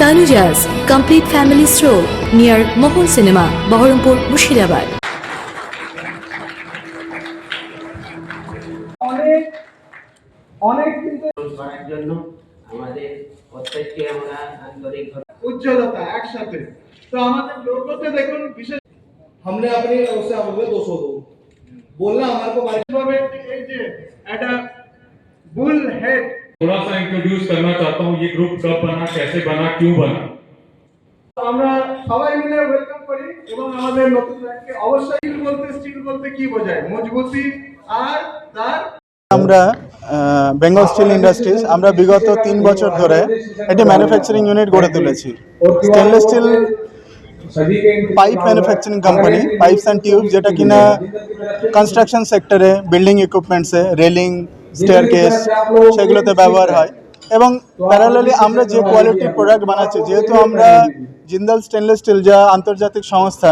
Tanuja's complete family store near Mohan cinema Baharampur Murshidabad অনেক অনেক কিন্তু করার জন্য আমাদের প্রত্যেককে আমরা আন্তরিকভাবে উজ্জ্বলতা একসাথে তো আমাদের লোগোতে দেখুন বিশেষ हमने अपनी ओर से आपको दो सौ दो बोलना हमारे को बारी ভাবে এই যে একটা বুল হেড थोड़ा सा इंट्रोड्यूस करना चाहता हूँ ये ग्रुप कब बना कैसे बना क्यों बना আমরা সবাই মিলে ওয়েলকাম করি এবং আমাদের নতুন ব্যাংকে অবশ্যই স্টিল বলতে স্টিল বলতে কি বোঝায় মজবুতি আর তার আমরা বেঙ্গল স্টিল ইন্ডাস্ট্রিজ আমরা বিগত তিন বছর ধরে একটি ম্যানুফ্যাকচারিং ইউনিট গড়ে তুলেছি stainless steel pipe manufacturing company pipes and tube যেটা কিনা কনস্ট্রাকশন সেক্টরে বিল্ডিং ইকুইপমেন্টসে রেলিং স্টেয়ারকেস সেগুলোতে ব্যবহার হয়। এবং প্যারালালি আমরা যে কোয়ালিটির প্রোডাক্ট বানাচ্ছি যেহেতু আমরা জিন্দাল স্টেনলেস স্টিল যা আন্তর্জাতিক সংস্থা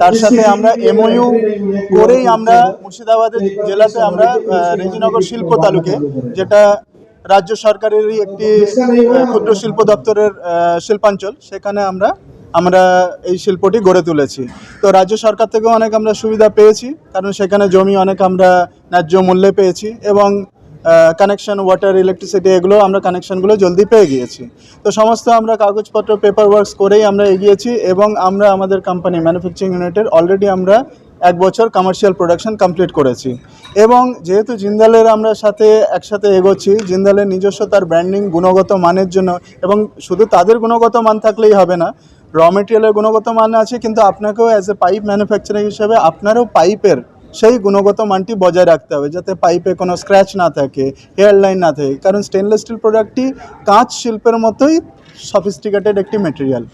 তার সাথে আমরা এমওইউ করেই আমরা মুর্শিদাবাদের জেলাতে আমরা আহ, রেজিনগর শিল্প তালুকে যেটা রাজ্য সরকারেরই একটি ক্ষুদ্র শিল্প দপ্তরের শিল্পাঞ্চল সেখানে আমরা আমরা এই শিল্পটি গড়ে তুলেছি। তো রাজ্য সরকার থেকেও অনেক আমরা সুবিধা পেয়েছি কারণ সেখানে জমি অনেক আমরা ন্যায্য মূল্যে পেয়েছি এবং কানেকশন ওয়াটার ইলেকট্রিসিটি এগুলো আমরা কানেকশনগুলো জলদি পেয়ে গিয়েছি। তো সমস্ত আমরা কাগজপত্র পেপার ওয়ার্কস করেই আমরা এগিয়েছি এবং আমরা আমাদের কোম্পানি ম্যানুফ্যাকচারিং ইউনিটের অলরেডি আমরা এক বছর কমার্শিয়াল প্রোডাকশন কমপ্লিট করেছি। এবং যেহেতু জিন্দালের আমরা সাথে একসাথে এগোচ্ছি, জিন্দালের নিজস্ব তার ব্র্যান্ডিং গুণগত মানের জন্য এবং শুধু তাদের গুণগত মান থাকলেই হবে না র মেটেরিয়ালের গুণগত মান আছে, কিন্তু আপনাকেও অ্যাজ এ পাইপ ম্যানুফ্যাকচারার হিসেবে আপনারও পাইপের সেই গুণগত মানটি বজায় রাখতে হবে যাতে পাইপে কোনো স্ক্র্যাচ না থাকে হেয়ার লাইন না থাকে। কারণ স্টেনলেস স্টিল প্রোডাক্টটি কাঁচ শিল্পের মতোই সফিস্টিকেটেড একটি মেটেরিয়াল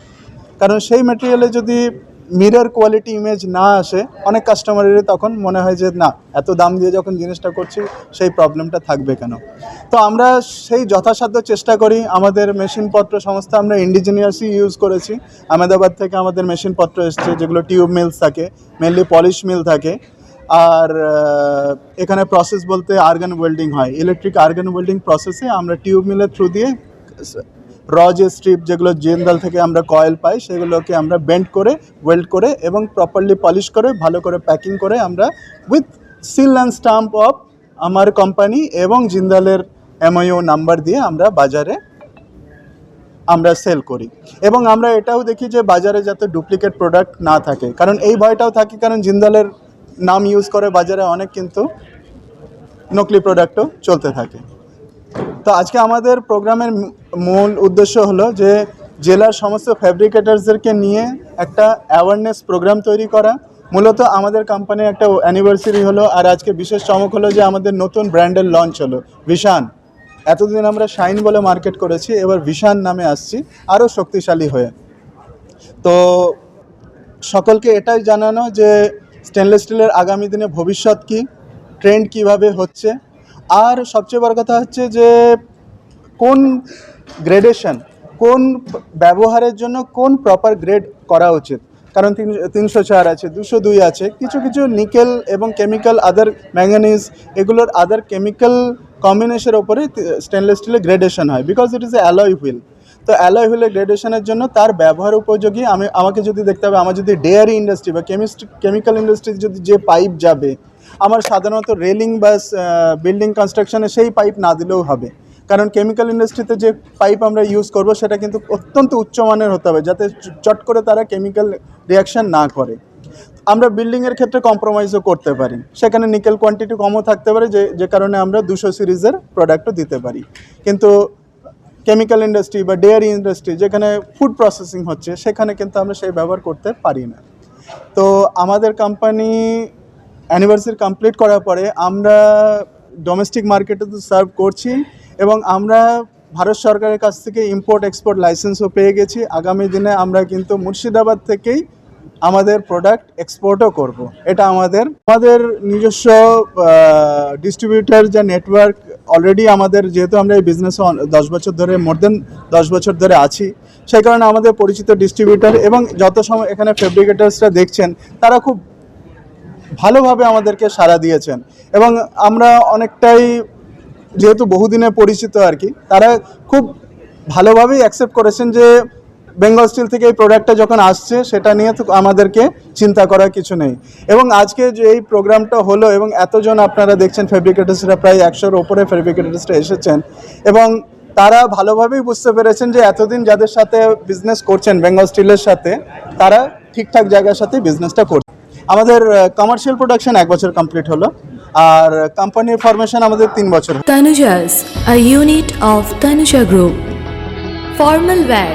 কারণ সেই মেটেরিয়ালে যদি মিরর কোয়ালিটি ইমেজ না আসে, অনেক কাস্টমারেরই তখন মনে হয় যে, না, এত দাম দিয়ে যখন জিনিসটা করছি, সেই প্রবলেমটা থাকবে কেন? তো আমরা সেই যথাসাধ্য চেষ্টা করি। আমাদের মেশিনপত্র সমস্ত আমরা ইন্ডিজিনিয়াসই ইউজ করেছি। আহমেদাবাদ থেকে আমাদের মেশিনপত্র এসছে, যেগুলো টিউব মিলস থাকে মেনলি পলিশ মিল থাকে। আর এখানে প্রসেস বলতে আর্গান ওয়েল্ডিং হয়। ইলেকট্রিক আর্গান ওয়েল্ডিং প্রসেসে আমরা টিউব মিলের থ্রু দিয়ে র যে স্ট্রিপ যেগুলো জেন্দাল থেকে আমরা কয়েল পাই, সেগুলোকে আমরা বেন্ড করে ওয়েল্ড করে এবং প্রপারলি পলিশ করে, ভালো করে প্যাকিং করে আমরা with seal and stamp of আমার কোম্পানি এবং জিন্দালের এমআইও নাম্বার দিয়ে আমরা বাজারে আমরা সেল করি। এবং আমরা এটাও দেখি যে বাজারে যাতে ডুপ্লিকেট প্রোডাক্ট না থাকে। কারণ এই ভয়টাও থাকে, কারণ জিন্দালের নাম ইউজ করে বাজারে অনেক কিন্তু নকলি প্রোডাক্টও চলতে থাকে। তো আজকে আমাদের প্রোগ্রামের মূল উদ্দেশ্য হলো যে জেলার সমস্ত ফ্যাব্রিকেটার্সদেরকে নিয়ে একটা অ্যাওয়ারনেস প্রোগ্রাম তৈরি করা। মূলত আমাদের কোম্পানির একটা অ্যানিভার্সারি হলো আর আজকে বিশেষ চমক হলো যে আমাদের নতুন ব্র্যান্ডের লঞ্চ হলো। ভিশান এতদিন আমরা শাইন বলে মার্কেট করেছি, এবার ভিশান নামে আসছি আরও শক্তিশালী হয়ে। তো সকলকে এটাই জানানো যে স্টেনলেস স্টিলের আগামী দিনে ভবিষ্যৎ কি? ট্রেন্ড কীভাবে হচ্ছে? আর সবচেয়ে বড় কথা হচ্ছে যে, কোন গ্রেডেশন কোন ব্যবহারের জন্য কোন প্রপার গ্রেড করা উচিত? কারণ তিন, তিনশো চার আছে, দুশো দুই আছে, কিছু কিছু নিকেল এবং কেমিক্যাল আদার ম্যাঙ্গানিজ এগুলোর আদার কেমিক্যাল কম্বিনেশনের ওপরে স্টেনলেস স্টিলের গ্রেডেশন হয় because it is a alloy wheel তো অ্যালয় হুইলের গ্রেডেশনের জন্য তার ব্যবহার উপযোগী। আমি, আমাকে যদি দেখতে হবে, আমার যদি ডেয়ারি ইন্ডাস্ট্রি বা কেমিস্ট্রি কেমিক্যাল ইন্ডাস্ট্রি যদি যে পাইপ যাবে, আমার সাধারণত রেলিং বা বিল্ডিং কনস্ট্রাকশনে সেই পাইপ না দিলেও হবে। কারণ কেমিক্যাল ইন্ডাস্ট্রিতে যে পাইপ আমরা ইউজ করব, সেটা কিন্তু অত্যন্ত উচ্চমানের হতে হবে, যাতে চট করে তারা কেমিক্যাল রিয়াকশন না করে। আমরা বিল্ডিংয়ের ক্ষেত্রে কম্প্রোমাইজও করতে পারি। সেখানে নিকেল কোয়ান্টিটি কমও থাকতে পারে, যে যে কারণে আমরা দুশো সিরিজের প্রোডাক্টও দিতে পারি। কিন্তু কেমিক্যাল ইন্ডাস্ট্রি বা ডেয়ারি ইন্ডাস্ট্রি যেখানে ফুড প্রসেসিং হচ্ছে, সেখানে কিন্তু আমরা সেই ব্যবহার করতে পারি না তো আমাদের কোম্পানি অ্যানিভার্সারি কমপ্লিট করার পরে আমরা ডোমেস্টিক মার্কেটে তো সার্ভ করছি এবং আমরা ভারত সরকারের কাছ থেকে ইম্পোর্ট এক্সপোর্ট লাইসেন্সও পেয়ে গেছি আগামী দিনে আমরা কিন্তু মুর্শিদাবাদ থেকেই আমাদের প্রোডাক্ট এক্সপোর্টও করব। এটা আমাদের আমাদের নিজস্ব ডিস্ট্রিবিউটার যে নেটওয়ার্ক অলরেডি আমাদের, যেহেতু আমরা এই বিজনেসে দশ বছর ধরে মোর দেন দশ বছর ধরে আছি, সেই কারণে আমাদের পরিচিত ডিস্ট্রিবিউটার এবং যত সময় এখানে ফেব্রিকেটার্সরা দেখছেন, তারা খুব ভালোভাবে আমাদেরকে সাড়া দিয়েছেন। এবং আমরা অনেকটাই, যেহেতু বহুদিনে পরিচিত আর কি, তারা খুব ভালোভাবেই অ্যাকসেপ্ট করেছেন যে বেঙ্গল স্টিল থেকে এই প্রোডাক্টটা যখন আসছে সেটা নিয়ে তো আমাদেরকে চিন্তা করার কিছু নেই। এবং আজকে যে এই প্রোগ্রামটা হলো এবং এতজন আপনারা দেখছেন ফেব্রিকেটার্সরা প্রায় একশোর ওপরে ফেব্রিকেটার্সরা এসেছেন এবং তারা ভালোভাবেই বুঝতে পেরেছেন যে এতদিন যাদের সাথে বিজনেস করছেন বেঙ্গল স্টিলের সাথে তারা ঠিকঠাক জায়গার সাথে বিজনেসটা করছে। আমাদের কমার্শিয়াল প্রোডাকশন এক বছর কমপ্লিট হলো আর কোম্পানির ফরমেশন আমাদের তিন বছর। Tanujas, a unit of Tanuja Group. Formal wear,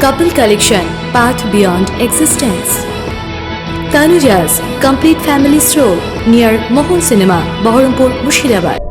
Couple collection, path beyond existence. Tanuja's complete family stroll near Mohon Cinema, Baharampur, Mushirabad.